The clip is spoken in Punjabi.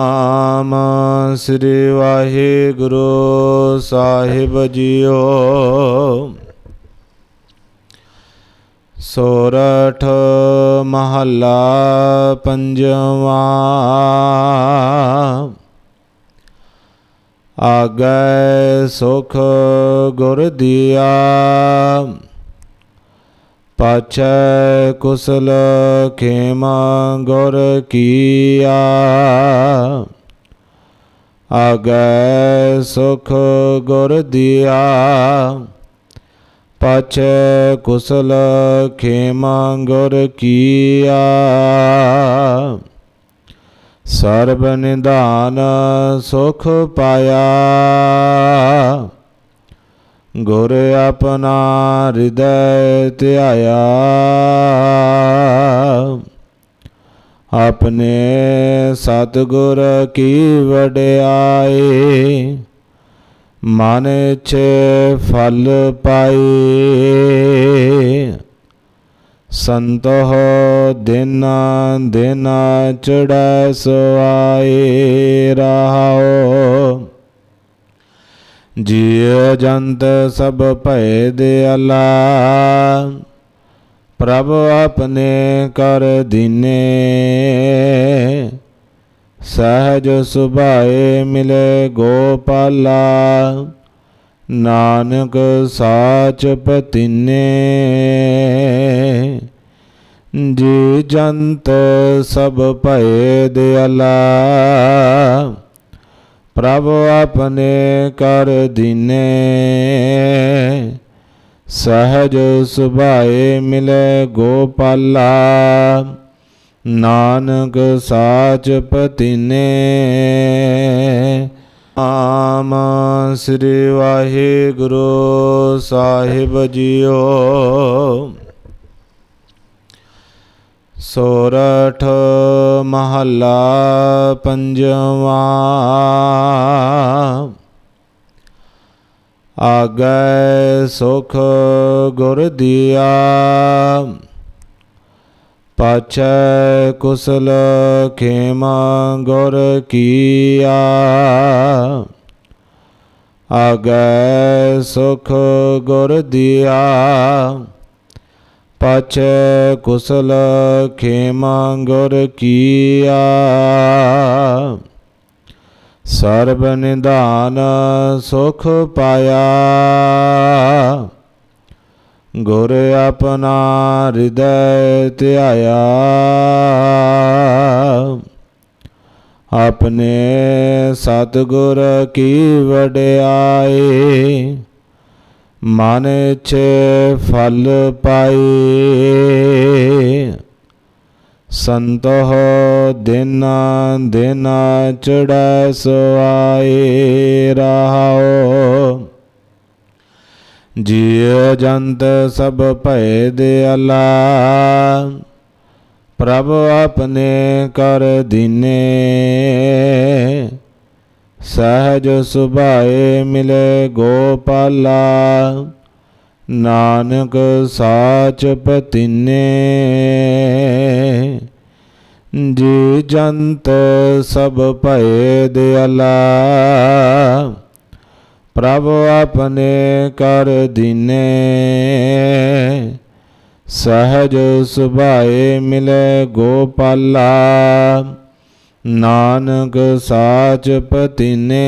ਨਾਮ ਸ੍ਰੀ ਵਾਹਿਗੁਰੂ ਸਾਹਿਬ ਜੀਓ। ਸੋਰਠ ਮਹੱਲਾ ਪੰਜਵਾ। ਆਗੈ ਸੁਖ ਗੁਰ ਦੀਆ। ਪਾਛੈ ਕੁਸਲ ਖੇਮ ਗੁਰ ਕੀਆ। ਆਗੈ ਸੁਖ ਗੁਰ ਦੀਆ। ਪਾਛੈ ਕੁਸਲ ਖੇਮ ਗੁਰ ਕੀਆ। ਸਰਬ ਨਿਧਾਨ ਸੁਖ ਪਾਇਆ। ਗੁਰ ਆਪਣਾ ਹਿਰਦੈ ਧਿਆਇਆ। ਆਪਣੇ ਸਤਿਗੁਰ ਕੀ ਵਡਿਆਈ ਮਨ 'ਚ ਫਲ ਪਾਈ ਸੰਤੋ ਦਿਨ ਦਿਨ ਚੜੈ ਸੁਆਏ, ਰਹਾਓ। ਜੀਵ ਜੰਤ ਸਭ ਭੈ ਦਿਆਲਾ ਪ੍ਰਭ ਆਪਣੇ ਕਰ ਦਿਨੇ। ਸਹਜ ਸੁਭਾਏ ਮਿਲੇ ਗੋਪਾਲਾ। ਨਾਨਕ ਸਾਚ ਪਤੀਨੇ। ਜੀ ਜੰਤ ਸਭ ਭਏ ਦਿਆਲਾ ਪ੍ਰਭ ਆਪਣੇ ਕਰ ਦੀਨੇ। ਸਹਜ ਸੁਭਾਏ ਮਿਲੇ ਗੋਪਾਲਾ। ਨਾਨਕ ਸਾਚ ਪਤੀਨੇ ਆਮ ਸ੍ਰੀ ਵਾਹਿਗੁਰੂ ਸਾਹਿਬ ਜੀਓ। ਸੋਰਠ ਮਹੱਲਾ ਪੰਜਵਾ। ਆਗੈ ਸੁਖ ਗੁਰ ਦੀਆ, ਪਾਛੈ ਕੁਸਲ ਖੇਮ ਗੁਰ ਕੀਆ। ਆਗੈ ਸੁਖ ਗੁਰ ਦੀਆ, ਪਾਛੈ ਕੁਸਲ ਖੇਮ ਗੁਰ ਕੀਆ। ਸਰਬ ਨਿਧਾਨ ਸੁਖ ਪਾਇਆ। ਗੁਰ ਆਪਣਾ ਹਿਰਦੈ ਧਿਆਇਆ। ਆਪਣੇ ਸਤਿਗੁਰ ਕੀ ਵਡਿਆਈ ਮਨ 'ਚ ਫਲ ਪਾਈ ਸੰਤੋ ਦਿਨ ਦਿਨ ਚੜੈ ਸੁਆਏ ਰਹਾਓ ਜੀਵ ਜੰਤ ਸਭ ਭੈ ਦਿਆਲਾ ਪ੍ਰਭ ਆਪਣੇ ਕਰ ਦਿਨੇ। ਸਹਜ ਸੁਭਾਏ ਮਿਲੇ ਗੋਪਾਲਾ। ਨਾਨਕ ਸਾਚ ਪਤੀਨੇ, ਜੀ ਜੰਤ ਸਭ ਭੈ ਦਿਆਲਾ ਪ੍ਰਭ ਆਪਣੇ ਕਰ ਦਿਨੇ, ਸਹਜ ਸੁਭਾਏ ਮਿਲੇ ਗੋਪਾਲਾ, ਨਾਨਕ ਸਾਚ ਪਤੀਨੇ